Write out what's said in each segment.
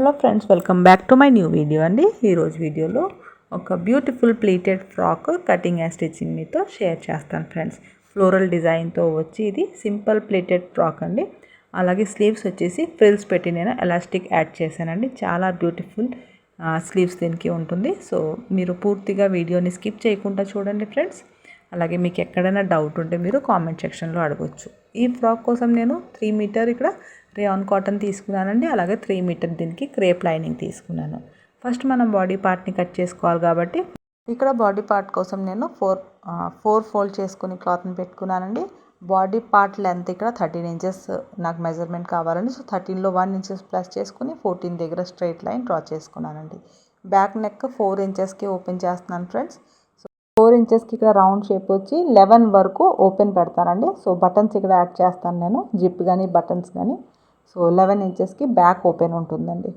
Hello friends welcome back to my new video అండి. ఈరోజు వీడియోలో ఒక beautiful pleated frock cutting and stitching మీతో షేర్ చేస్తాను ఫ్రెండ్స్ ఫ్లోరల్ డిజైన్తో వచ్చి ఇది సింపుల్ ప్లీటెడ్ ఫ్రాక్ అండి. అలాగే స్లీవ్స్ వచ్చేసి ఫ్రిల్స్ పెట్టి నేను ఎలాస్టిక్ యాడ్ చేశానండి. చాలా బ్యూటిఫుల్ స్లీవ్స్ దీనికి ఉంటుంది. సో మీరు పూర్తిగా వీడియోని స్కిప్ చేయకుండా చూడండి ఫ్రెండ్స్ అలాగే మీకు ఎక్కడైనా డౌట్ ఉంటే మీరు కామెంట్ సెక్షన్లో అడగచ్చు. ఈ ఫ్రాక్ కోసం నేను త్రీ మీటర్ ఇక్కడ రేయాన్ కాటన్ తీసుకున్నానండి. అలాగే త్రీ మీటర్ దీనికి క్రేప్ లైనింగ్ తీసుకున్నాను. ఫస్ట్ మనం బాడీ పార్ట్ని కట్ చేసుకోవాలి కాబట్టి ఇక్కడ బాడీ పార్ట్ కోసం నేను ఫోర్ ఫోర్ ఫోల్డ్ చేసుకుని క్లాత్ని పెట్టుకున్నానండి. బాడీ పార్ట్ లెంత్ ఇక్కడ థర్టీన్ ఇంచెస్ నాకు మెజర్మెంట్ కావాలండి. సో థర్టీన్లో వన్ ఇంచెస్ ప్లస్ చేసుకుని ఫోర్టీన్ దగ్గర స్ట్రైట్ లైన్ డ్రా చేసుకున్నానండి. బ్యాక్ నెక్ ఫోర్ ఇంచెస్కి ఓపెన్ చేస్తున్నాను ఫ్రెండ్స్. సో ఫోర్ ఇంచెస్కి ఇక్కడ రౌండ్ షేప్ వచ్చి లెవెన్ వరకు ఓపెన్ పెడతానండి. సో బటన్స్ ఇక్కడ యాడ్ చేస్తాను నేను. జిప్ కానీ బటన్స్ కానీ సో లెవెన్ ఇంచెస్కి బ్యాక్ ఓపెన్ ఉంటుందండి.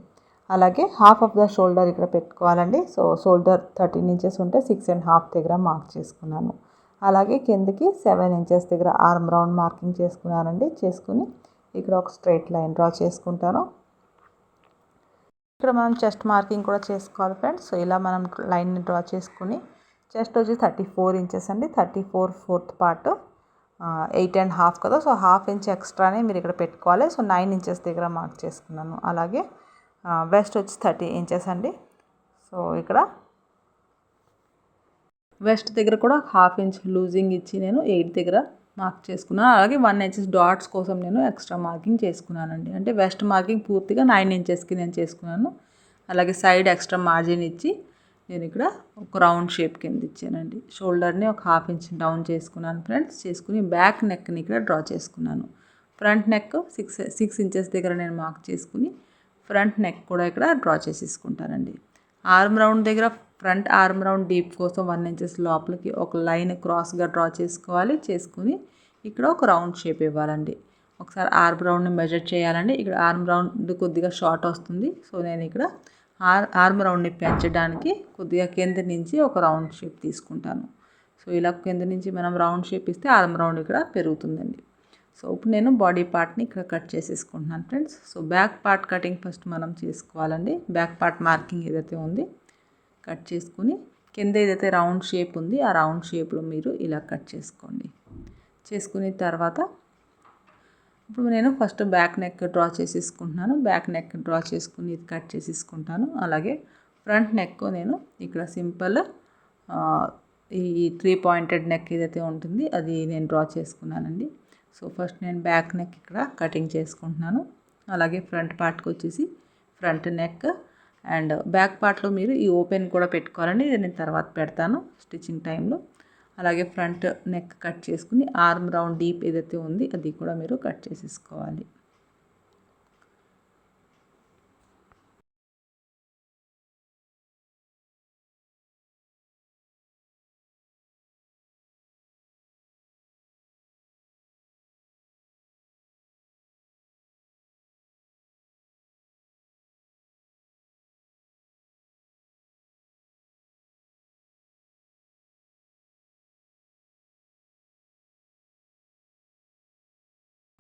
అలాగే హాఫ్ ఆఫ్ ద షోల్డర్ ఇక్కడ పెట్టుకోవాలండి. సో షోల్డర్ థర్టీన్ ఇంచెస్ ఉంటే సిక్స్ అండ్ హాఫ్ దగ్గర మార్క్ చేసుకున్నాను. అలాగే కిందకి సెవెన్ ఇంచెస్ దగ్గర ఆర్మ్ రౌండ్ మార్కింగ్ చేసుకున్నానండి. చేసుకుని ఇక్కడ ఒక స్ట్రైట్ లైన్ డ్రా చేసుకుంటాను. ఇక్కడ మనం చెస్ట్ మార్కింగ్ కూడా చేసుకోవాలి ఫ్రెండ్స్ సో ఇలా మనం లైన్ని డ్రా చేసుకుని చెస్ట్ వచ్చి థర్టీ ఫోర్ ఇంచెస్ అండి. Thirty four fourth part eight and half కదా. సో హాఫ్ ఇంచ్ ఎక్స్ట్రానే మీరు ఇక్కడ పెట్టుకోవాలి. సో నైన్ ఇంచెస్ దగ్గర మార్క్ చేసుకున్నాను. అలాగే వెస్ట్ వచ్చి థర్టీ ఇంచెస్ అండి. సో ఇక్కడ వెస్ట్ దగ్గర కూడా హాఫ్ ఇంచ్ లూజింగ్ ఇచ్చి నేను ఎయిట్ దగ్గర మార్క్ చేసుకున్నాను. అలాగే వన్ ఇంచెస్ డాట్స్ కోసం నేను ఎక్స్ట్రా మార్కింగ్ చేసుకున్నానండి. అంటే వెస్ట్ మార్కింగ్ పూర్తిగా నైన్ ఇంచెస్కి నేను చేసుకున్నాను. అలాగే సైడ్ ఎక్స్ట్రా మార్జిన్ ఇచ్చి నేను ఇక్కడ ఒక రౌండ్ షేప్ కింద ఇచ్చానండి. షోల్డర్ని ఒక హాఫ్ ఇంచ్ డౌన్ చేసుకున్నాను ఫ్రెండ్స్. చేసుకుని బ్యాక్ నెక్ని ఇక్కడ డ్రా చేసుకున్నాను. Front neck six six inches దగ్గర నేను మార్క్ చేసుకుని ఫ్రంట్ నెక్ కూడా ఇక్కడ డ్రా చేసేసుకుంటానండి. ఆర్మ్ రౌండ్ దగ్గర ఫ్రంట్ ఆర్మ్ రౌండ్ డీప్ కోసం వన్ ఇంచెస్ లోపలికి ఒక లైన్ క్రాస్గా డ్రా చేసుకోవాలి. చేసుకుని ఇక్కడ ఒక రౌండ్ షేప్ ఇవ్వాలండి. ఒకసారి ఆర్మ్ రౌండ్ని మెజర్ చేయాలండి. ఇక్కడ ఆర్మ్ రౌండ్ కొద్దిగా షార్ట్ వస్తుంది. సో నేను ఇక్కడ ఆర్మ్ రౌండ్ని పెంచడానికి కొద్దిగా కింద నుంచి ఒక రౌండ్ షేప్ తీసుకుంటాను. సో ఇలా కింద నుంచి మనం రౌండ్ షేప్ ఇస్తే ఆర్మ్ రౌండ్ ఇక్కడ పెరుగుతుందండి. సో ఇప్పుడు నేను బాడీ పార్ట్ని ఇక్కడ కట్ చేసేసుకుంటున్నాను friends. So back part cutting first మనం చేసుకోవాలండి. బ్యాక్ పార్ట్ మార్కింగ్ ఏదైతే ఉంది కట్ చేసుకుని కింద ఏదైతే రౌండ్ షేప్ ఉంది ఆ రౌండ్ షేప్లో మీరు ఇలా కట్ చేసుకోండి. చేసుకున్న తర్వాత ఇప్పుడు నేను ఫస్ట్ బ్యాక్ నెక్ డ్రా చేసేసుకుంటున్నాను. బ్యాక్ నెక్ డ్రా చేసుకుని ఇది కట్ చేసేసుకుంటాను. అలాగే ఫ్రంట్ నెక్ నేను ఇక్కడ సింపుల్ ఈ త్రీ పాయింటెడ్ నెక్ ఏదైతే ఉంటుంది అది నేను డ్రా చేసుకున్నానండి. సో ఫస్ట్ నేను బ్యాక్ నెక్ ఇక్కడ కటింగ్ చేసుకుంటున్నాను. అలాగే ఫ్రంట్ పార్ట్కి వచ్చేసి ఫ్రంట్ నెక్ అండ్ బ్యాక్ పార్ట్లో మీరు ఈ ఓపెన్ కూడా పెట్టుకోవాలండి. నేను తర్వాత పెడతాను స్టిచ్చింగ్ టైంలో. అలాగే ఫ్రంట్ నెక్ కట్ చేసుకుని ఆర్మ్ రౌండ్ డీప్ ఏదైతే ఉంది అది కూడా మీరు కట్ చేసేసుకోవాలి.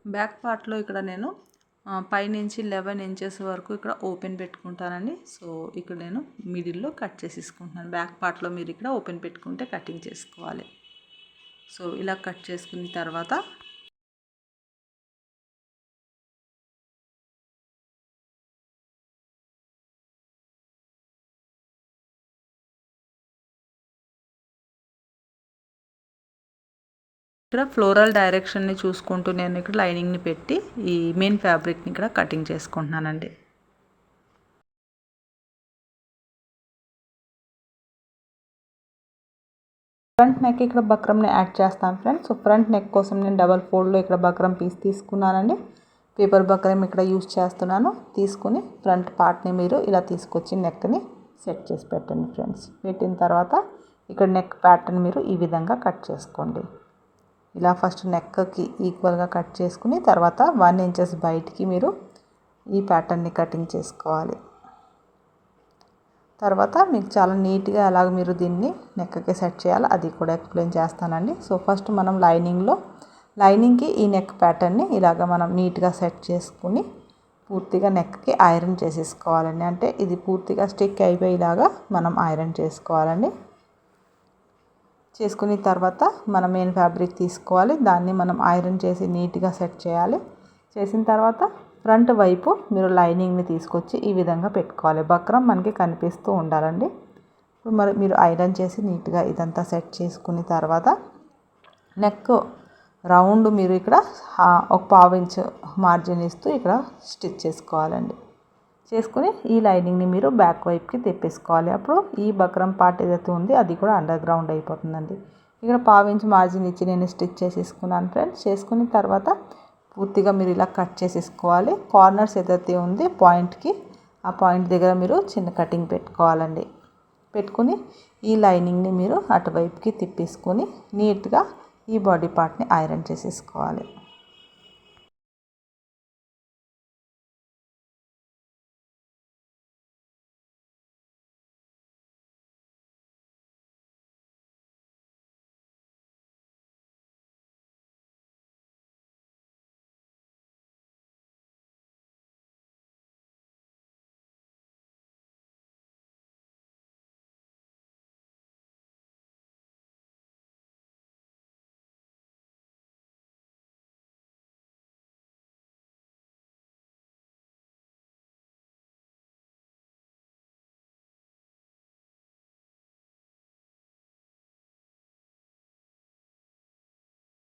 బ్యాక్ పార్ట్లో ఇక్కడ నేను పైనుంచి లెవెన్ ఇంచెస్ వరకు ఇక్కడ ఓపెన్ పెట్టుకుంటానండి. సో ఇక్కడ నేను మిడిల్లో కట్ చేసేసుకుంటున్నాను. బ్యాక్ పార్ట్లో మీరు ఇక్కడ ఓపెన్ పెట్టుకుంటే కటింగ్ చేసుకోవాలి. సో ఇలా కట్ చేసుకున్న తర్వాత ఇక్కడ ఫ్లోరల్ డైరెక్షన్ని చూసుకుంటూ నేను ఇక్కడ లైనింగ్ని పెట్టి ఈ మెయిన్ ఫ్యాబ్రిక్ని ఇక్కడ కటింగ్ చేసుకుంటున్నానండి. ఫ్రంట్ నెక్ ఇక్కడ బక్రంని యాడ్ చేస్తాను ఫ్రెండ్స్. సో ఫ్రంట్ నెక్ కోసం నేను డబల్ ఫోల్డ్లో ఇక్కడ బక్రం పీస్ తీసుకున్నానండి. పేపర్ బక్రం ఇక్కడ యూస్ చేస్తున్నాను. తీసుకుని ఫ్రంట్ పార్ట్ని మీరు ఇలా తీసుకొచ్చి నెక్ని సెట్ చేసి పెట్టండి ఫ్రెండ్స్. పెట్టిన తర్వాత ఇక్కడ నెక్ ప్యాటర్న్ మీరు ఈ విధంగా కట్ చేసుకోండి. ఇలా ఫస్ట్ నెక్కి ఈక్వల్గా కట్ చేసుకుని తర్వాత వన్ ఇంచెస్ బయటికి మీరు ఈ ప్యాటర్న్ని కటింగ్ చేసుకోవాలి. తర్వాత మీకు చాలా నీట్గా అలాగ మీరు దీన్ని నెక్కకి సెట్ చేయాలి. అది కూడా ఎక్స్ప్లెయిన్ చేస్తానండి. సో ఫస్ట్ మనం లైనింగ్లో లైనింగ్కి ఈ నెక్ ప్యాటర్న్ని ఇలాగ మనం నీట్గా సెట్ చేసుకుని పూర్తిగా నెక్కి ఐరన్ చేసేసుకోవాలండి. అంటే ఇది పూర్తిగా స్టిక్ అయిపోయేలాగా మనం ఐరన్ చేసుకోవాలండి. చేసుకున్న తర్వాత మనం మెయిన్ ఫ్యాబ్రిక్ తీసుకోవాలి దాన్ని మనం ఐరన్ చేసి నీట్గా సెట్ చేయాలి. చేసిన తర్వాత ఫ్రంట్ వైపు మీరు లైనింగ్ని తీసుకొచ్చి ఈ విధంగా పెట్టుకోవాలి. బక్రం మనకి కనిపిస్తూ ఉండాలండి. ఇప్పుడు మరి మీరు ఐరన్ చేసి నీట్గా ఇదంతా సెట్ చేసుకున్న తర్వాత నెక్ రౌండ్ మీరు ఇక్కడ ఒక పావు ఇంచ్ మార్జిన్ ఇస్తూ ఇక్కడ స్టిచ్ చేసుకోవాలండి. చేసుకుని ఈ లైనింగ్ని మీరు బ్యాక్ వైపుకి తెప్పేసుకోవాలి. అప్పుడు ఈ బక్రం పార్ట్ ఏదైతే ఉంది అది కూడా అండర్ గ్రౌండ్ అయిపోతుందండి. ఇక్కడ పావించి మార్జిన్ ఇచ్చి నేను స్టిచ్ చేసేసుకున్నాను ఫ్రెండ్స్ చేసుకున్న తర్వాత పూర్తిగా మీరు ఇలా కట్ చేసేసుకోవాలి. కార్నర్స్ ఏదైతే ఉంది పాయింట్కి ఆ పాయింట్ దగ్గర మీరు చిన్న కటింగ్ పెట్టుకోవాలండి. పెట్టుకుని ఈ లైనింగ్ని మీరు అటువైపుకి తిప్పేసుకొని నీట్గా ఈ బాడీ పార్ట్ని ఐరన్ చేసేసుకోవాలి.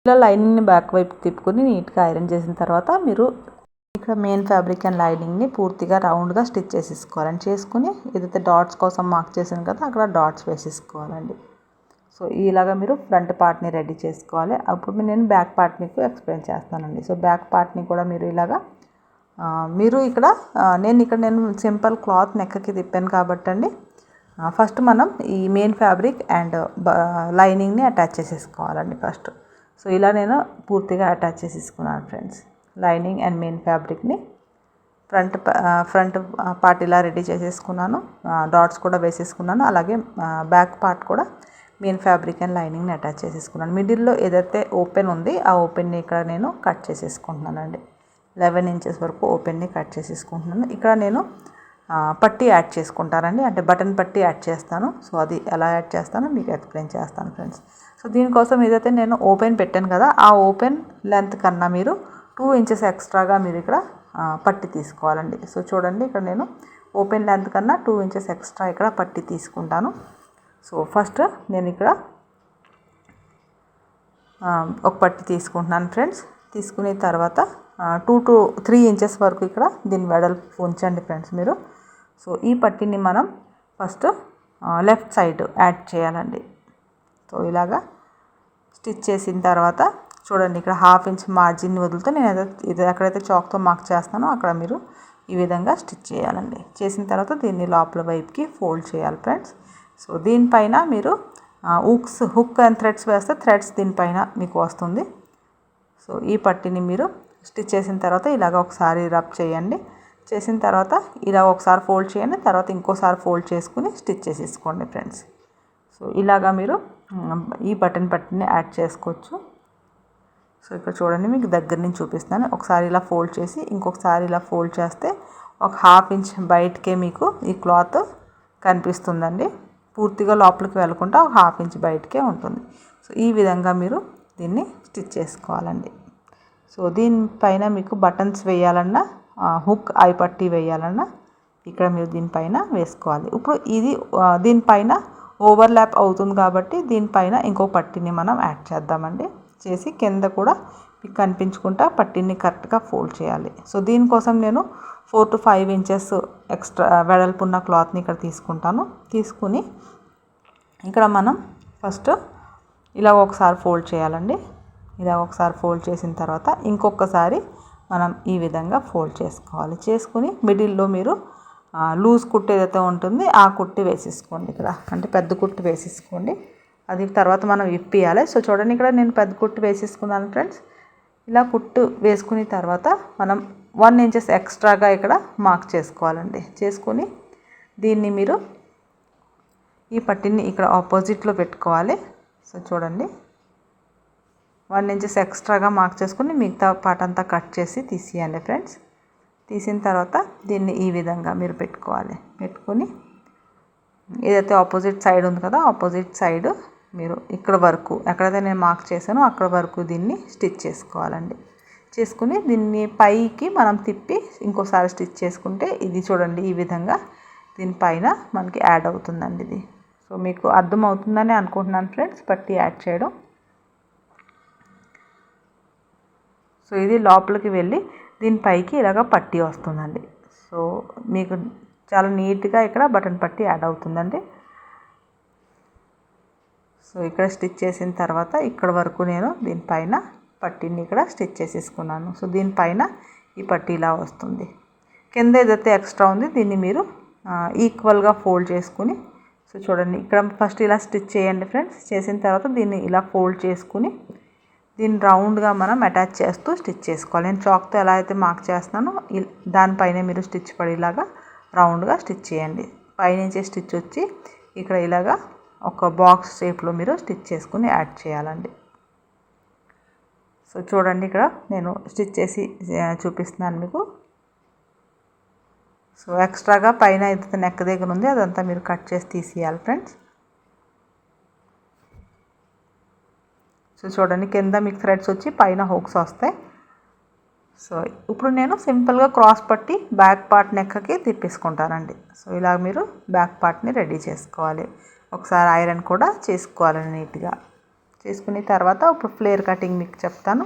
ఇలా లైనింగ్ని బ్యాక్ వైపు తిప్పుకొని నీట్గా ఐరన్ చేసిన తర్వాత మీరు ఇక్కడ మెయిన్ ఫ్యాబ్రిక్ అండ్ లైనింగ్ని పూర్తిగా రౌండ్గా స్టిచ్ చేసేసుకోవాలండి చేసుకుని ఏదైతే డాట్స్ కోసం మార్క్ చేసాను కదా అక్కడ డాట్స్ వేసేసుకోవాలండి. సో ఇలాగా మీరు ఫ్రంట్ పార్ట్ని రెడీ చేసుకోవాలి. అప్పుడు నేను బ్యాక్ పార్ట్ మీకు ఎక్స్ప్లెయిన్ చేస్తానండి. సో బ్యాక్ పార్ట్ని కూడా మీరు ఇలాగా మీరు ఇక్కడ నేను ఇక్కడ నేను సింపుల్ క్లాత్ నెక్కకి తిప్పాను కాబట్టి అండి ఫస్ట్ మనం ఈ మెయిన్ ఫ్యాబ్రిక్ అండ్ లైనింగ్ని అటాచ్ చేసేసుకోవాలండి ఫస్ట్. సో ఇలా నేను పూర్తిగా అటాచ్ చేసేసుకున్నాను ఫ్రెండ్స్ లైనింగ్ అండ్ మెయిన్ ఫ్యాబ్రిక్ని ఫ్రంట్ ఫ్రంట్ పార్ట్ ఇలా రెడీ చేసేసుకున్నాను. డాట్స్ కూడా వేసేసుకున్నాను. అలాగే బ్యాక్ పార్ట్ కూడా మెయిన్ ఫ్యాబ్రిక్ అండ్ లైనింగ్ని అటాచ్ చేసేసుకున్నాను. మిడిల్లో ఏదైతే ఓపెన్ ఉంది ఆ ఓపెన్ని ఇక్కడ నేను కట్ చేసేసుకుంటున్నానండి. లెవెన్ ఇంచెస్ వరకు ఓపెన్ని కట్ చేసేసుకుంటున్నాను. ఇక్కడ నేను పట్టి యాడ్ చేసుకుంటానండి. అంటే బటన్ పట్టి యాడ్ చేస్తాను. సో అది ఎలా యాడ్ చేస్తానో మీకు ఎక్స్ప్లెయిన్ చేస్తాను ఫ్రెండ్స్ సో దీనికోసం ఏదైతే నేను ఓపెన్ పెట్టాను కదా ఆ ఓపెన్ లెంత్ కన్నా మీరు టూ ఇంచెస్ ఎక్స్ట్రాగా మీరు ఇక్కడ పట్టి తీసుకోవాలండి. సో చూడండి ఇక్కడ నేను ఓపెన్ లెంత్ కన్నా టూ ఇంచెస్ ఎక్స్ట్రా ఇక్కడ పట్టి తీసుకుంటాను. సో ఫస్ట్ నేను ఇక్కడ ఒక పట్టి తీసుకుంటున్నాను ఫ్రెండ్స్. తీసుకునే తర్వాత టూ టు త్రీ ఇంచెస్ వరకు ఇక్కడ దీని వెడల్పు ఉంచండి ఫ్రెండ్స్ మీరు. సో ఈ పట్టిని మనం ఫస్ట్ లెఫ్ట్ సైడ్ యాడ్ చేయాలండి. సో ఇలాగా స్టిచ్ చేసిన తర్వాత చూడండి ఇక్కడ హాఫ్ ఇంచ్ మార్జిన్ వదిలితే నేను ఇది ఎక్కడైతే చాక్తో మార్క్ చేస్తానో అక్కడ మీరు ఈ విధంగా స్టిచ్ చేయాలండి. చేసిన తర్వాత దీన్ని లోపల వైపుకి ఫోల్డ్ చేయాలి ఫ్రెండ్స్. సో దీనిపైన మీరు హుక్స్ హుక్ అండ్ థ్రెడ్స్ వేస్తే థ్రెడ్స్ దీనిపైన మీకు వస్తుంది. సో ఈ పట్టిని మీరు స్టిచ్ చేసిన తర్వాత ఇలాగ ఒకసారి రబ్ చేయండి. చేసిన తర్వాత ఇలా ఒకసారి ఫోల్డ్ చేయండి. తర్వాత ఇంకోసారి ఫోల్డ్ చేసుకుని స్టిచ్ చేసేసుకోండి ఫ్రెండ్స్. సో ఇలాగా మీరు ఈ బటన్ పట్టిని యాడ్ చేసుకోవచ్చు. సో ఇక్కడ చూడండి మీకు దగ్గర నుంచి చూపిస్తాను ఒకసారి ఇలా ఫోల్డ్ చేసి ఇంకొకసారి ఇలా ఫోల్డ్ చేస్తే ఒక హాఫ్ ఇంచ్ బయటకే మీకు ఈ క్లాత్ కనిపిస్తుందండి. పూర్తిగా లోపలికి వెళ్ళకుండా ఒక హాఫ్ ఇంచ్ బయటకే ఉంటుంది. సో ఈ విధంగా మీరు దీన్ని స్టిచ్ చేసుకోవాలండి. సో దీనిపైన మీకు బటన్స్ వేయాలన్నా హుక్ ఐ పట్టీ వేయాలన్నా ఇక్కడ మీరు దీనిపైన వేసుకోవాలి. ఇప్పుడు ఇది దీనిపైన ఓవర్లాప్ అవుతుంది కాబట్టి దీనిపైన ఇంకో పట్టిని మనం యాడ్ చేద్దామండి. చేసి కింద కూడా మీకు కనిపించుకుంటా పట్టిని కరెక్ట్గా ఫోల్డ్ చేయాలి. సో దీనికోసం నేను four to five inches extra వెడల్పున్న క్లాత్ని ఇక్కడ తీసుకుంటాను. తీసుకుని ఇక్కడ మనం ఫస్ట్ ఇలా ఒకసారి ఫోల్డ్ చేయాలండి. ఇలా ఒకసారి ఫోల్డ్ చేసిన తర్వాత ఇంకొకసారి మనం ఈ విధంగా ఫోల్డ్ చేసుకోవాలి. చేసుకుని మిడిల్లో మీరు లూజ్ కుట్టు ఏదైతే ఉంటుంది ఆ కుట్టి వేసేసుకోండి ఇక్కడ. అంటే పెద్ద కుట్టు వేసేసుకోండి. అది తర్వాత మనం ఇప్పియాలి సో చూడండి ఇక్కడ నేను పెద్ద కుట్టు వేసేసుకున్నాను ఫ్రెండ్స్. ఇలా కుట్టు వేసుకున్న తర్వాత మనం వన్ ఇంచెస్ ఎక్స్ట్రాగా ఇక్కడ మార్క్ చేసుకోవాలండి. చేసుకొని దీన్ని మీరు ఈ పట్టిని ఇక్కడ ఆపోజిట్లో పెట్టుకోవాలి. సో చూడండి. వన్ ఇంచెస్ ఎక్స్ట్రాగా మార్క్ చేసుకుని మిగతా పార్ట్ అంతా కట్ చేసి తీసేయండి ఫ్రెండ్స్. తీసిన తర్వాత దీన్ని ఈ విధంగా మీరు పెట్టుకోవాలి. పెట్టుకొని ఏదైతే ఆపోజిట్ సైడ్ ఉంది కదా ఆపోజిట్ సైడ్ మీరు ఇక్కడ వరకు ఎక్కడైతే నేను మార్క్ చేశానో అక్కడ వరకు దీన్ని స్టిచ్ చేసుకోవాలండి. చేసుకుని దీన్ని పైకి మనం తిప్పి ఇంకోసారి స్టిచ్ చేసుకుంటే ఇది చూడండి ఈ విధంగా దీనిపైన మనకి యాడ్ అవుతుందండి ఇది. సో మీకు అర్థమవుతుందని అనుకుంటున్నాను ఫ్రెండ్స్ పట్టి యాడ్ చేయడం. సో ఇది లోపలికి వెళ్ళి దీనిపైకి ఇలాగ పట్టి వస్తుందండి. సో మీకు చాలా నీట్గా ఇక్కడ బటన్ పట్టి యాడ్ అవుతుందండి. సో ఇక్కడ స్టిచ్ చేసిన తర్వాత ఇక్కడ వరకు నేను దీనిపైన పట్టీని ఇక్కడ స్టిచ్ చేసేసుకున్నాను. సో దీనిపైన ఈ పట్టీ ఇలా వస్తుంది. కింద ఏదైతే ఎక్స్ట్రా ఉంది దీన్ని మీరు ఈక్వల్గా ఫోల్డ్ చేసుకుని సో చూడండి. ఇక్కడ ఫస్ట్ ఇలా స్టిచ్ చేయండి ఫ్రెండ్స్. చేసిన తర్వాత దీన్ని ఇలా ఫోల్డ్ చేసుకుని దీన్ని రౌండ్గా మనం అటాచ్ చేస్తూ స్టిచ్ చేసుకోవాలి. నేను చాక్తో ఎలా అయితే మార్క్ చేస్తున్నానో దానిపైన మీరు స్టిచ్ పడేలాగా రౌండ్గా స్టిచ్ చేయండి. పైనుంచి స్టిచ్ వచ్చి ఇక్కడ ఇలాగా ఒక బాక్స్ షేప్లో మీరు స్టిచ్ చేసుకుని యాడ్ చేయాలండి. సో చూడండి ఇక్కడ నేను స్టిచ్ చేసి చూపిస్తున్నాను మీకు. సో ఎక్స్ట్రాగా పైన అయితే నెక్ దగ్గర ఉంది అదంతా మీరు కట్ చేసి తీసేయాలి ఫ్రెండ్స్. సో చూడండి. కింద మీకు థ్రెడ్స్ వచ్చి పైన హోక్స్ వస్తాయి. సో ఇప్పుడు నేను సింపుల్గా క్రాస్ పట్టి బ్యాక్ పార్ట్ నెక్కకి తిప్పేసుకుంటానండి. సో ఇలా మీరు బ్యాక్ పార్ట్ని రెడీ చేసుకోవాలి. ఒకసారి ఐరన్ కూడా చేసుకోవాలి నీట్గా. చేసుకున్న తర్వాత ఇప్పుడు ఫ్లేర్ కటింగ్ మీకు చెప్తాను.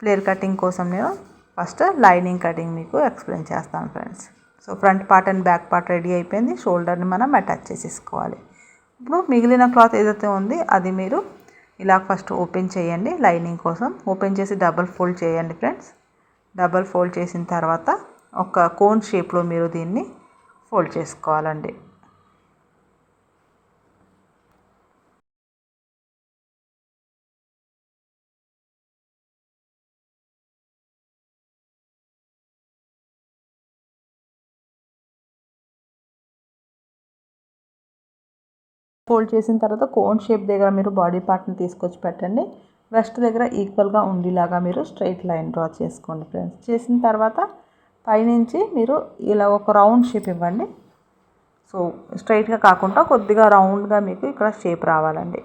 ఫ్లేర్ కటింగ్ కోసం నేను ఫస్ట్ లైనింగ్ కటింగ్ మీకు ఎక్స్ప్లెయిన్ చేస్తాను friends. So front part and back part ready అయిపోయింది. షోల్డర్ని మనం అటాచ్ చేసేసుకోవాలి. ఇప్పుడు మిగిలిన క్లాత్ ఏదైతే ఉంది అది మీరు ఇలా ఫస్ట్ ఓపెన్ చేయండి లైనింగ్ కోసం. ఓపెన్ చేసి డబల్ ఫోల్డ్ చేయండి ఫ్రెండ్స్ డబల్ ఫోల్డ్ చేసిన తర్వాత ఒక కోన్ షేప్లో మీరు దీన్ని ఫోల్డ్ చేసుకోవాలండి. ఫోల్డ్ చేసిన తర్వాత కోన్ షేప్ దగ్గర మీరు బాడీ పార్ట్ని తీసుకొచ్చి పెట్టండి. వెస్ట్ దగ్గర ఈక్వల్గా ఉండేలాగా మీరు స్ట్రైట్ లైన్ డ్రా చేసుకోండి ఫ్రెండ్స్ చేసిన తర్వాత పైనుంచి మీరు ఇలా ఒక రౌండ్ షేప్ ఇవ్వండి. సో స్ట్రైట్గా కాకుండా కొద్దిగా రౌండ్గా మీకు ఇక్కడ షేప్ రావాలండి.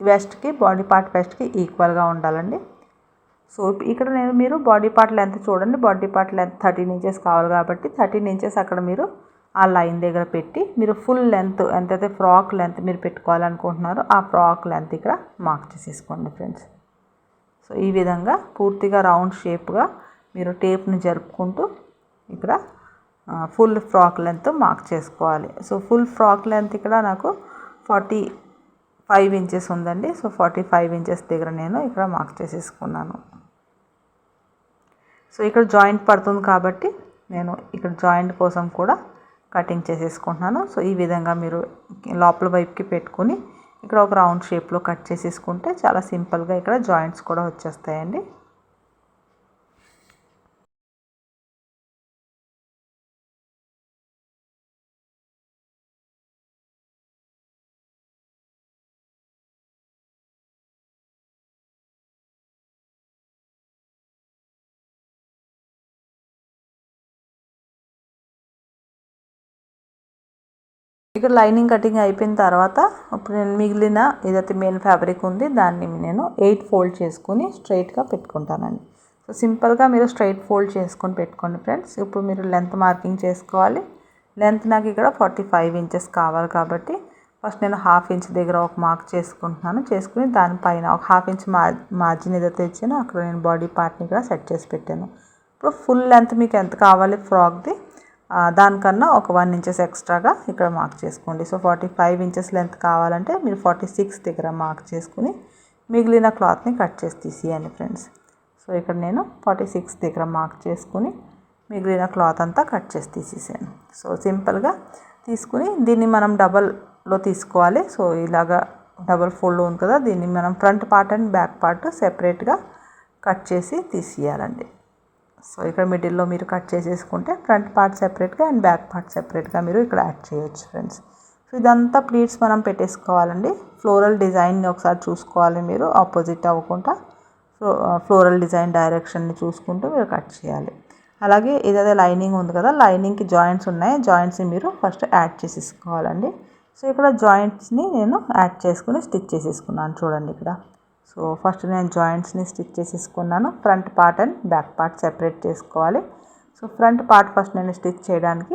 వెస్ట్కి బాడీ పార్ట్ వెస్ట్కి ఈక్వల్గా ఉండాలండి. సో ఇక్కడ నేను మీరు బాడీ పార్ట్ లెంత్ చూడండి. Body part length thirteen inches కావాలి కాబట్టి థర్టీన్ ఇంచెస్ అక్కడ మీరు ఆ లైన్ దగ్గర పెట్టి మీరు ఫుల్ లెంత్ ఎంతైతే ఫ్రాక్ లెంత్ మీరు పెట్టుకోవాలనుకుంటున్నారో ఆ ఫ్రాక్ లెంత్ ఇక్కడ మార్క్ చేసేసుకోండి ఫ్రెండ్స్. సో ఈ విధంగా పూర్తిగా రౌండ్ షేప్గా మీరు టేప్ని జరుపుకుంటూ ఇక్కడ ఫుల్ ఫ్రాక్ లెంత్ మార్క్ చేసుకోవాలి. సో ఫుల్ ఫ్రాక్ లెంత్ ఇక్కడ నాకు ఫార్టీ ఫైవ్ ఇంచెస్ ఉందండి. సో ఫార్టీ ఫైవ్ ఇంచెస్ దగ్గర నేను ఇక్కడ మార్క్ చేసేసుకున్నాను. సో ఇక్కడ జాయింట్ పడుతుంది కాబట్టి నేను ఇక్కడ జాయింట్ కోసం కూడా కటింగ్ చేసేసుకుంటున్నాను. సో ఈ విధంగా మీరు లోపల వైపుకి పెట్టుకుని ఇక్కడ ఒక రౌండ్ షేప్లో కట్ చేసేసుకుంటే చాలా సింపుల్గా ఇక్కడ జాయింట్స్ కూడా వచ్చేస్తాయండి. ఇక్కడ లైనింగ్ కటింగ్ అయిపోయిన తర్వాత ఇప్పుడు నేను మిగిలిన ఏదైతే మెయిన్ ఫ్యాబ్రిక్ ఉంది దాన్ని నేను ఎయిట్ ఫోల్డ్ చేసుకుని స్ట్రైట్గా పెట్టుకుంటానండి. సో సింపుల్గా మీరు స్ట్రైట్ ఫోల్డ్ చేసుకొని పెట్టుకోండి ఫ్రెండ్స్ ఇప్పుడు మీరు లెంత్ మార్కింగ్ చేసుకోవాలి. లెంత్ నాకు ఇక్కడ ఫార్టీ ఫైవ్ ఇంచెస్ కావాలి కాబట్టి ఫస్ట్ నేను హాఫ్ ఇంచ్ దగ్గర ఒక మార్క్ చేసుకుంటున్నాను. చేసుకుని దానిపైన ఒక హాఫ్ ఇంచ్ మార్జిన్ ఏదైతే ఇచ్చానో అక్కడ నేను బాడీ పార్ట్ని కూడా సెట్ చేసి పెట్టాను. ఇప్పుడు ఫుల్ లెంత్ మీకు ఎంత కావాలి? ఫ్రాక్ది దానికన్నా ఒక వన్ ఇంచెస్ ఎక్స్ట్రాగా ఇక్కడ మార్క్ చేసుకోండి. So forty five inches length కావాలంటే మీరు ఫార్టీ సిక్స్ దగ్గర మార్క్ చేసుకుని మిగిలిన క్లాత్ని కట్ చేసి తీసేయండి ఫ్రెండ్స్. సో ఇక్కడ నేను ఫార్టీ సిక్స్ దగ్గర మార్క్ చేసుకుని మిగిలిన క్లాత్ అంతా కట్ చేసి తీసేసాను. సో సింపుల్గా తీసుకుని దీన్ని మనం డబల్లో తీసుకోవాలి. సో ఇలాగా డబల్ ఫోల్డ్ ఉంది కదా దీన్ని మనం front part and back part సెపరేట్గా కట్ చేసి తీసేయాలండి. సో ఇక్కడ మిడిల్లో మీరు కట్ చేసేసుకుంటే ఫ్రంట్ పార్ట్ సెపరేట్గా అండ్ బ్యాక్ పార్ట్ సెపరేట్గా మీరు ఇక్కడ యాడ్ చేయొచ్చు ఫ్రెండ్స్. సో ఇదంతా ప్లీట్స్ మనం పెట్టేసుకోవాలండి. ఫ్లోరల్ డిజైన్ని ఒకసారి చూసుకోవాలి మీరు ఆపోజిట్ అవ్వకుండా. ఫ్లోరల్ డిజైన్ డైరెక్షన్ని చూసుకుంటూ మీరు కట్ చేయాలి. అలాగే ఏదైతే లైనింగ్ ఉంది కదా లైనింగ్కి జాయింట్స్ ఉన్నాయి. జాయింట్స్ని మీరు ఫస్ట్ యాడ్ చేసేసుకోవాలండి. సో ఇక్కడ జాయింట్స్ని నేను యాడ్ చేసుకుని స్టిచ్ చేసేసుకున్నాను చూడండి ఇక్కడ. సో ఫస్ట్ నేను జాయింట్స్ని స్టిచ్ చేసేసుకున్నాను. Front part and back part separate చేసుకోవాలి. సో ఫ్రంట్ పార్ట్ ఫస్ట్ నేను స్టిచ్ చేయడానికి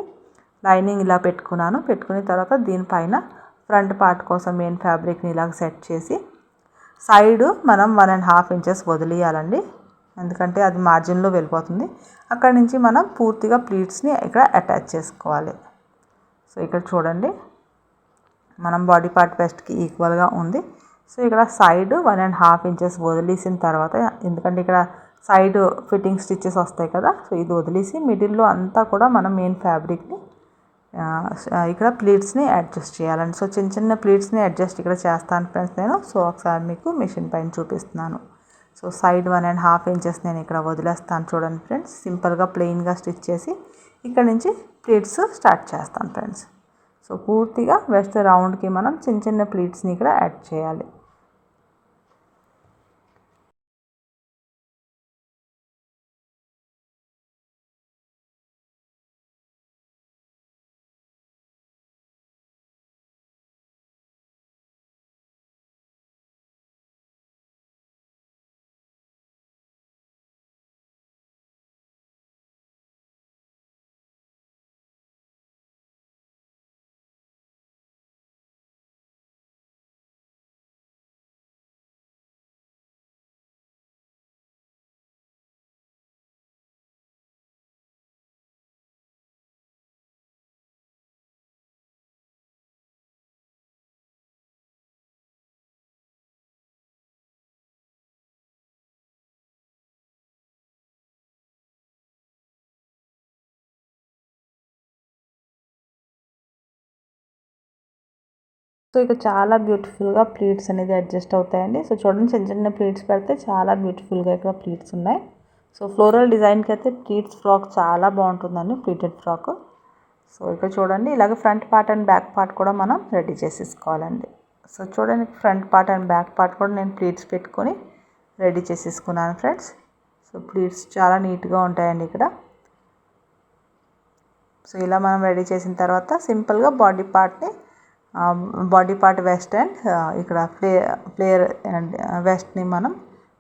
లైనింగ్ ఇలా పెట్టుకున్నాను. పెట్టుకున్న తర్వాత దీనిపైన ఫ్రంట్ పార్ట్ కోసం మెయిన్ ఫ్యాబ్రిక్ని ఇలా సెట్ చేసి సైడ్ మనం వన్ అండ్ హాఫ్ ఇంచెస్ వదిలేయాలండి. ఎందుకంటే అది మార్జిన్లో వెళ్ళిపోతుంది. అక్కడ నుంచి మనం పూర్తిగా ప్లీట్స్ని ఇక్కడ అటాచ్ చేసుకోవాలి. సో ఇక్కడ చూడండి. మనం బాడీ పార్ట్ వెస్ట్కి ఈక్వల్గా ఉంది. సో ఇక్కడ side one and half inches వదిలేసిన తర్వాత ఎందుకంటే ఇక్కడ సైడ్ ఫిట్టింగ్ స్టిచ్చెస్ వస్తాయి కదా సో ఇది వదిలేసి మిడిల్లో అంతా కూడా మనం మెయిన్ ఫ్యాబ్రిక్ని ఇక్కడ ప్లీట్స్ని అడ్జస్ట్ చేయాలండి సో చిన్న చిన్న ప్లీట్స్ని అడ్జస్ట్ ఇక్కడ చేస్తాను ఫ్రెండ్స్ నేను. సో ఒకసారి మీకు మిషన్ పైన చూపిస్తున్నాను. So side one and half inches నేను ఇక్కడ వదిలేస్తాను చూడండి ఫ్రెండ్స్. సింపుల్గా ప్లెయిన్గా స్టిచ్ చేసి ఇక్కడ నుంచి ప్లీట్స్ స్టార్ట్ చేస్తాను ఫ్రెండ్స్. సో పూర్తిగా వెస్ట్ రౌండ్కి మనం చిన్న చిన్న ప్లీట్స్ని ఇక్కడ యాడ్ చేయాలి. సో ఇక చాలా బ్యూటిఫుల్గా ప్లీట్స్ అనేది అడ్జస్ట్ అవుతాయండి. సో చూడండి చిన్న చిన్న ప్లీట్స్ పెడితే చాలా బ్యూటిఫుల్గా ఇక్కడ ప్లీట్స్ ఉన్నాయి. సో ఫ్లోరల్ డిజైన్కి అయితే ప్లీట్స్ ఫ్రాక్ చాలా బాగుంటుందండి ప్లీటెడ్ ఫ్రాక్ సో ఇక్కడ చూడండి ఇలాగే front part and back part కూడా మనం రెడీ చేసేసుకోవాలండి. సో చూడండి front part and back part కూడా నేను ప్లీట్స్ పెట్టుకొని రెడీ చేసేసుకున్నాను ఫ్రెండ్స్ సో ప్లీట్స్ చాలా నీట్గా ఉంటాయండి ఇక్కడ. సో ఇలా మనం రెడీ చేసిన తర్వాత సింపుల్గా బాడీ పార్ట్ని బాడీ పార్ట్ వెస్ట్ అండ్ ఇక్కడ ప్లే ప్లేయర్ అండ్ వెస్ట్ని మనం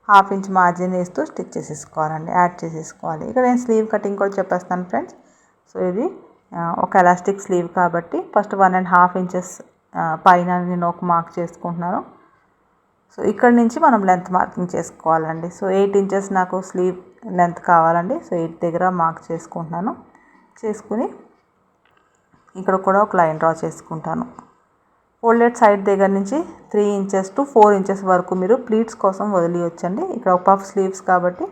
హాఫ్ ఇంచ్ మార్జిన్ వేస్తూ స్టిచ్ చేసేసుకోవాలండి యాడ్ చేసేసుకోవాలి. ఇక్కడ నేను స్లీవ్ కటింగ్ కూడా చెప్పేస్తాను ఫ్రెండ్స్ సో ఇది ఒక ఎలాస్టిక్ స్లీవ్ కాబట్టి first one and half inches పైన నేను ఒక మార్క్ చేసుకుంటున్నాను. సో ఇక్కడ నుంచి మనం లెంత్ మార్కింగ్ చేసుకోవాలండి. సో ఎయిట్ ఇంచెస్ నాకు స్లీవ్ లెంత్ కావాలండి. సో ఎయిట్ దగ్గర మార్క్ చేసుకుంటున్నాను. చేసుకుని ఇక్కడ కూడా ఒక లైన్ డ్రా చేసుకుంటాను. ఫోల్డెడ్ సైడ్ దగ్గర నుంచి three inches to four inches వరకు మీరు ప్లీట్స్ కోసం వదిలియొచ్చండి. ఇక్కడ ఒక పఫ్ స్లీవ్స్ కాబట్టి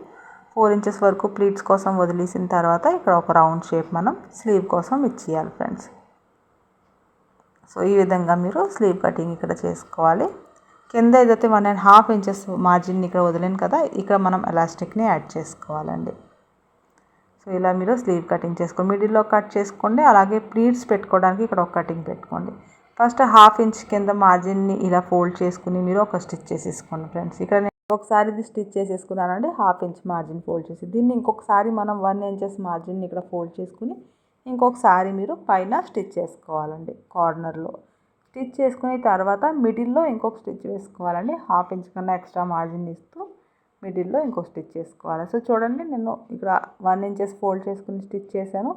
ఫోర్ ఇంచెస్ వరకు ప్లీట్స్ కోసం వదిలేసిన తర్వాత ఇక్కడ ఒక రౌండ్ షేప్ మనం స్లీవ్ కోసం ఇచ్చేయాలి ఫ్రెండ్స్. సో ఈ విధంగా మీరు స్లీవ్ కటింగ్ ఇక్కడ చేసుకోవాలి. కింద ఏదైతే one and half inches margin ఇక్కడ వదిలేను కదా ఇక్కడ మనం ఎలాస్టిక్ని యాడ్ చేసుకోవాలండి. సో ఇలా మీరు స్లీవ్ కటింగ్ చేసుకోండి మిడిల్లో కట్ చేసుకోండి అలాగే ప్లీట్స్ పెట్టుకోవడానికి ఇక్కడ ఒక కటింగ్ పెట్టుకోండి. ఫస్ట్ హాఫ్ ఇంచ్ కింద మార్జిన్ని ఇలా ఫోల్డ్ చేసుకుని మీరు ఒక స్టిచ్ చేసేసుకోండి ఫ్రెండ్స్ ఇక్కడ నేను ఒకసారి ఇది స్టిచ్ చేసేసుకున్నానంటే హాఫ్ ఇంచ్ మార్జిన్ ఫోల్డ్ చేసి దీన్ని ఇంకొకసారి మనం వన్ ఇంచెస్ మార్జిన్ని ఇక్కడ ఫోల్డ్ చేసుకుని ఇంకొకసారి మీరు పైన స్టిచ్ చేసుకోవాలండి కార్నర్లో స్టిచ్ చేసుకున్న తర్వాత మిడిల్లో ఇంకొక స్టిచ్ వేసుకోవాలండి. హాఫ్ ఇంచ్ కన్నా ఎక్స్ట్రా మార్జిన్ ఇస్తూ మిడిల్లో ఇంకొక స్టిచ్ చేసుకోవాలి సో చూడండి నేను ఇక్కడ వన్ ఇంచెస్ ఫోల్డ్ చేసుకుని స్టిచ్ చేశాను.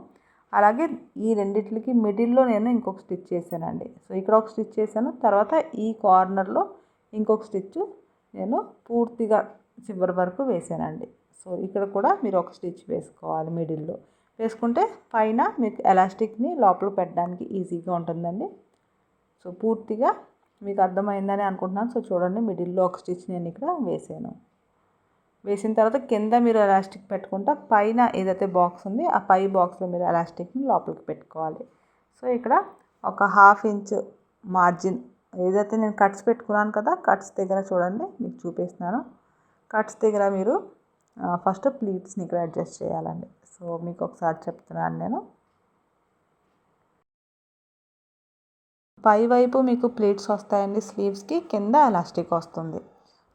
అలాగే ఈ రెండిట్లకి మిడిల్లో నేను ఇంకొక స్టిచ్ చేశానండి. సో ఇక్కడ ఒక స్టిచ్ చేశాను. తర్వాత ఈ కార్నర్లో ఇంకొక స్టిచ్ నేను పూర్తిగా చివరి వరకు వేసానండి సో ఇక్కడ కూడా మీరు ఒక స్టిచ్ వేసుకోవాలి మిడిల్లో. వేసుకుంటే పైన మీకు ఎలాస్టిక్ని లోపల పెట్టడానికి ఈజీగా ఉంటుందండి. సో పూర్తిగా మీకు అర్థమైందని అనుకుంటున్నాను. సో చూడండి మిడిల్లో ఒక స్టిచ్ నేను ఇక్కడ వేసాను. వేసిన తర్వాత కింద మీరు ఎలాస్టిక్ పెట్టుకుంటా పైన ఏదైతే బాక్స్ ఉంది ఆ పై బాక్స్లో మీరు ఎలాస్టిక్ని లోపలికి పెట్టుకోవాలి. సో ఇక్కడ ఒక హాఫ్ ఇంచ్ మార్జిన్ ఏదైతే నేను కట్స్ పెట్టుకున్నాను కదా కట్స్ దగ్గర చూడండి మీకు చూపిస్తున్నాను. కట్స్ దగ్గర మీరు ఫస్ట్ ప్లీట్స్ని ఇక్కడ అడ్జస్ట్ చేయాలండి. సో మీకు ఒకసారి చెప్తున్నాను నేను. పై వైపు మీకు ప్లేట్స్ వస్తాయండి స్లీవ్స్కి. కింద ఎలాస్టిక్ వస్తుంది.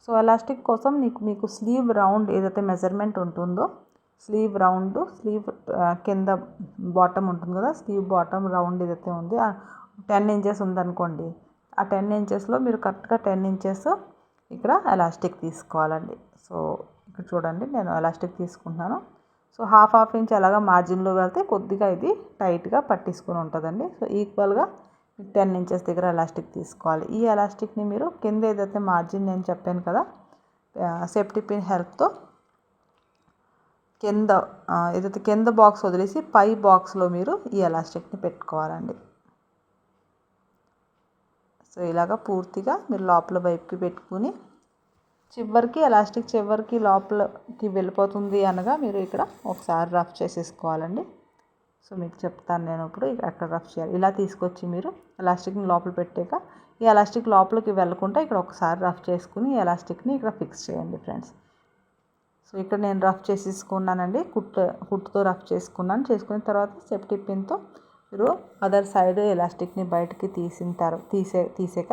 సో ఎలాస్టిక్ కోసం నీకు మీకు స్లీవ్ రౌండ్ ఏదైతే మెజర్మెంట్ ఉంటుందో స్లీవ్ రౌండ్ స్లీవ్ కింద బాటమ్ ఉంటుంది కదా స్లీవ్ బాటమ్ రౌండ్ ఏదైతే ఉంది టెన్ ఇంచెస్ ఉందనుకోండి ఆ టెన్ ఇంచెస్లో మీరు కరెక్ట్గా టెన్ ఇంచెస్ ఇక్కడ ఎలాస్టిక్ తీసుకోవాలండి. సో ఇక్కడ చూడండి నేను ఎలాస్టిక్ తీసుకుంటున్నాను. సో హాఫ్ హాఫ్ ఇంచ్ అలాగా మార్జిన్లో వెళ్తే కొద్దిగా ఇది టైట్గా పట్టించుకొని ఉంటుందండి. సో ఈక్వల్గా టెన్ ఇంచెస్ దగ్గర ఎలాస్టిక్ తీసుకోవాలి. ఈ ఎలాస్టిక్ని మీరు కింద ఏదైతే మార్జిన్ నేను చెప్పాను కదా సేఫ్టీ పిన్ హెల్ప్తో కింద ఏదైతే కింద బాక్స్ వదిలేసి పై బాక్స్లో మీరు ఈ ఎలాస్టిక్ని పెట్టుకోవాలండి. సో ఇలాగ పూర్తిగా మీరు లోపల వైపుకి పెట్టుకుని చివరికి ఎలాస్టిక్ చివరికి లోపలికి వెళ్ళిపోతుంది అనగా మీరు ఇక్కడ ఒకసారి రఫ్ చేసేసుకోవాలండి. సో మీకు చెప్తాను నేను ఇప్పుడు అక్కడ రఫ్ చేయాలి. ఇలా తీసుకొచ్చి మీరు ఎలాస్టిక్ని లోపల పెట్టాక ఈ ఎలాస్టిక్ లోపలికి వెళ్ళకుండా ఇక్కడ ఒకసారి రఫ్ చేసుకుని ఎలాస్టిక్ని ఇక్కడ ఫిక్స్ చేయండి ఫ్రెండ్స్. సో ఇక్కడ నేను రఫ్ చేసేసుకున్నానండి. కుట్టు కుట్టుతో రఫ్ చేసుకున్నాను. చేసుకున్న తర్వాత సేఫ్టీ పిన్తో మీరు అదర్ సైడ్ ఎలాస్టిక్ని బయటకి తీసిన తర్వాత తీసే తీసాక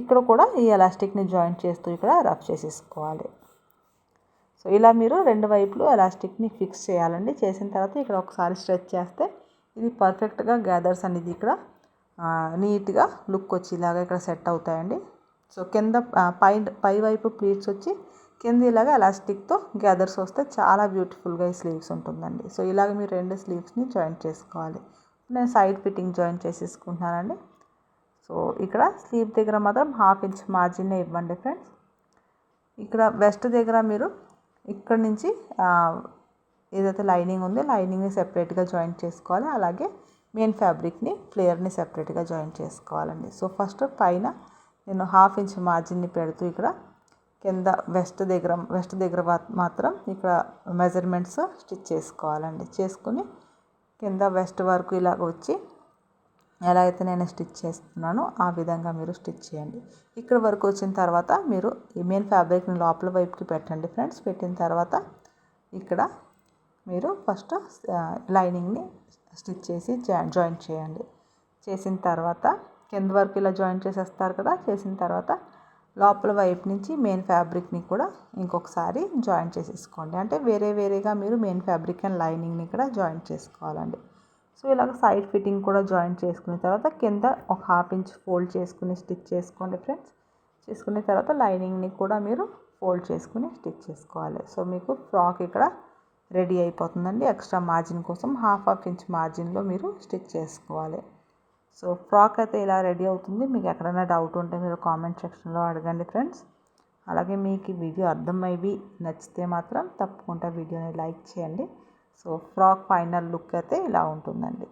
ఇక్కడ కూడా ఈ ఎలాస్టిక్ని జాయింట్ చేస్తూ ఇక్కడ రఫ్ చేసేసుకోవాలి. సో ఇలా మీరు రెండు వైపులు ఎలాస్టిక్ని ఫిక్స్ చేయాలండి. చేసిన తర్వాత ఇక్కడ ఒకసారి స్ట్రెచ్ చేస్తే ఇది పర్ఫెక్ట్గా గ్యాదర్స్ అనేది ఇక్కడ నీట్గా లుక్ వచ్చి ఇలాగ ఇక్కడ సెట్ అవుతాయండి. సో కింద పై పై వైపు ప్లీట్స్ వచ్చి కింద ఇలాగ ఎలాస్టిక్తో గ్యాదర్స్ వస్తే చాలా బ్యూటిఫుల్గా ఈ స్లీవ్స్ ఉంటుందండి. సో ఇలాగ మీరు రెండు స్లీవ్స్ని జాయింట్ చేసుకోవాలి. నేను సైడ్ ఫిట్టింగ్ జాయిన్ చేసేసుకుంటున్నానండి. సో ఇక్కడ స్లీవ్ దగ్గర మాత్రం హాఫ్ ఇంచ్ మార్జిన్ ఇవ్వండి ఫ్రెండ్స్. ఇక్కడ వెస్ట్ దగ్గర మీరు ఇక్కడ నుంచి ఏదైతే లైనింగ్ ఉందో లైనింగ్ని సెపరేట్గా జాయింట్ చేసుకోవాలి. అలాగే మెయిన్ ఫ్యాబ్రిక్ని ఫ్లేయర్ని సెపరేట్గా జాయింట్ చేసుకోవాలండి. సో ఫస్ట్ పైన నేను హాఫ్ ఇంచ్ మార్జిన్ని పెడుతూ ఇక్కడ కింద వెస్ట్ దగ్గర వెస్ట్ దగ్గర మాత్రం ఇక్కడ మెజర్మెంట్స్ స్టిచ్ చేసుకోవాలండి. చేసుకుని కింద వెస్ట్ వరకు ఇలాగ వచ్చి ఎలా అయితే నేను స్టిచ్ చేస్తున్నానో ఆ విధంగా మీరు స్టిచ్ చేయండి. ఇక్కడ వరకు వచ్చిన తర్వాత మీరు ఈ మెయిన్ ఫ్యాబ్రిక్ని లోపల వైపుకి పెట్టండి ఫ్రెండ్స్. పెట్టిన తర్వాత ఇక్కడ మీరు ఫస్ట్ లైనింగ్ని స్టిచ్ చేసి జాయింట్ చేయండి. చేసిన తర్వాత కింద వరకు ఇలా జాయింట్ చేసేస్తారు కదా చేసిన తర్వాత లోపల వైపు నుంచి మెయిన్ ఫ్యాబ్రిక్ని కూడా ఇంకొకసారి జాయింట్ చేసేసుకోండి. అంటే వేరే వేరేగా మీరు మెయిన్ ఫ్యాబ్రిక్ అండ్ లైనింగ్ని కూడా జాయింట్ చేసుకోవాలండి. సో ఇలాగ సైడ్ ఫిట్టింగ్ కూడా జాయింట్ చేసుకున్న తర్వాత కింద ఒక హాఫ్ ఇంచ్ ఫోల్డ్ చేసుకుని స్టిచ్ చేసుకోండి ఫ్రెండ్స్ చేసుకున్న తర్వాత లైనింగ్ని కూడా మీరు ఫోల్డ్ చేసుకుని స్టిచ్ చేసుకోవాలి. సో మీకు ఫ్రాక్ ఇక్కడ రెడీ అయిపోతుందండి. ఎక్స్ట్రా మార్జిన్ కోసం హాఫ్ హాఫ్ ఇంచ్ మార్జిన్లో మీరు స్టిచ్ చేసుకోవాలి. సో ఫ్రాక్ అయితే ఇలా రెడీ అవుతుంది. మీకు ఎక్కడైనా డౌట్ ఉంటే మీరు కామెంట్ సెక్షన్లో అడగండి ఫ్రెండ్స్ అలాగే మీకు ఈ వీడియో అర్థమయ్యి నచ్చితే మాత్రం తప్పకుండా వీడియోని లైక్ చేయండి. సో ఫ్రాక్ ఫైనల్ లుక్ అయితే ఇలా ఉంటుందండి.